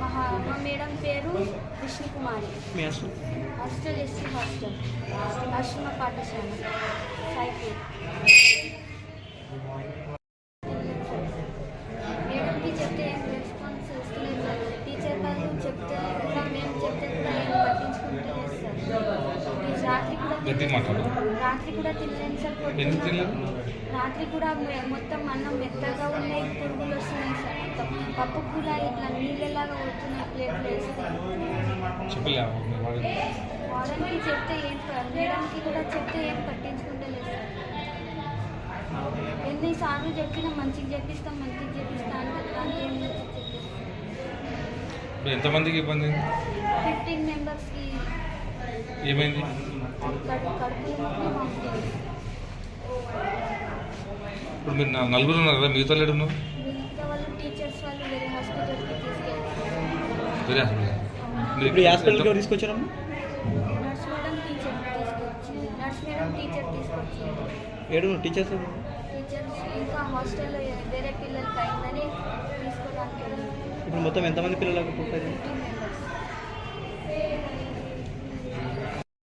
మా మేడం పేరు విష్ణుకుమారి. Hostel SC hostel ఆశ్రమ పాఠశాల. గట్టి మాట్లాడు రాత్రి కూడా తినలేను సార్ పొద్దున్న- ఎందుకు తినలేదు? రాత్రి కూడా మొత్తం అన్నం మెత్తగా ఉన్నాయి పురుగులు వస్తున్నాయి సార్. మొత్తం పప్పు కూర ఇట్లా నీళ్ళలాగా వస్తున్నాయి ప్లేట్లు చెప్తే ఏం మేడంకి కూడా చెప్తే ఏం పట్టించుకుంటలేదు సార్. ఎన్నిసార్లు చెప్పినా మంచిగా చెప్పిస్తాం మంచిగా చెప్పిస్తా అంటే కానీ ఏం ఎంతమందికి ఇబ్బంది? ఫిఫ్టీన్ మెంబర్స్కి ఏమైంది? ఇప్పుడు మీరు నా- నలుగురు ఉన్నారు కదా మిగతా లేడు ఉన్నారు? వేరే హాస్పిటల్ ఇప్పుడు హాస్పిటల్కి ఎవరు తీసుకొచ్చారమ్మా? ఏడు టీచర్స్ టీచర్స్ ఇంకా హాస్టల్లో వేరే పిల్లలకి అయిందని తీసుకోవడానికి వెళ్ళారు ఇప్పుడు మొత్తం ఎంతమంది పిల్లలకు పుట్టారు